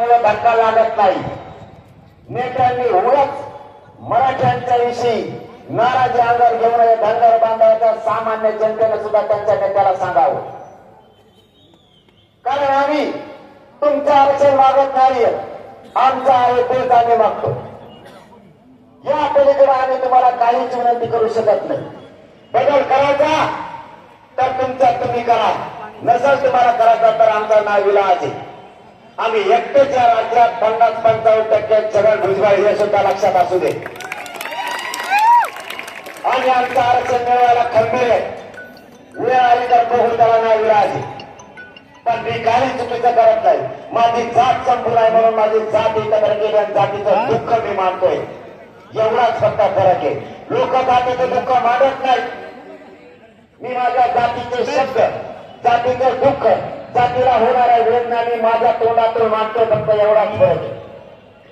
मला धक्का लागत नाही. नेत्यांनी उगाच मराठ्यांच्या विषयी नाराजी अंगावर घेऊन हे धनगर बांधवाच्या सामान्य जनतेने सुद्धा त्यांच्या नेत्याला सांगावं. कारण आम्ही तुमचं आरक्षण मागत नाहीये आमचं आहे तेच आम्ही मागतो. या पलीकडे आम्ही तुम्हाला काहीच विनंती करू शकत नाही. बदल करायचा तर तुमचा तुम्ही करा. नसेल तुम्हाला करायचा तर आमचा नाव विला आहे आम्ही एकटेच या राज्यात पन्नास पंचावन्न टक्के छगन भुजबळ हे सुद्धा लक्षात असू दे. आणि आमचं आरक्षण मिळवायला खंबीर आहे. वेळ आली तर त्याला नाव विलास आहे पण मी काही चुकीचं करत नाही. माझी जात संपूर्ण आहे म्हणून माझी जात एकत्र केली आणि जातीचं दुःख मी मानतोय. एवढाच फक्त फरक आहे. लोक जातीचं दुःख मानत नाही मी माझ्या जातीचे शब्द जातीचं दुःख जातीला होणाऱ्या वेदनाने माझ्या तोंडातून मानतो फक्त एवढाच फरक आहे.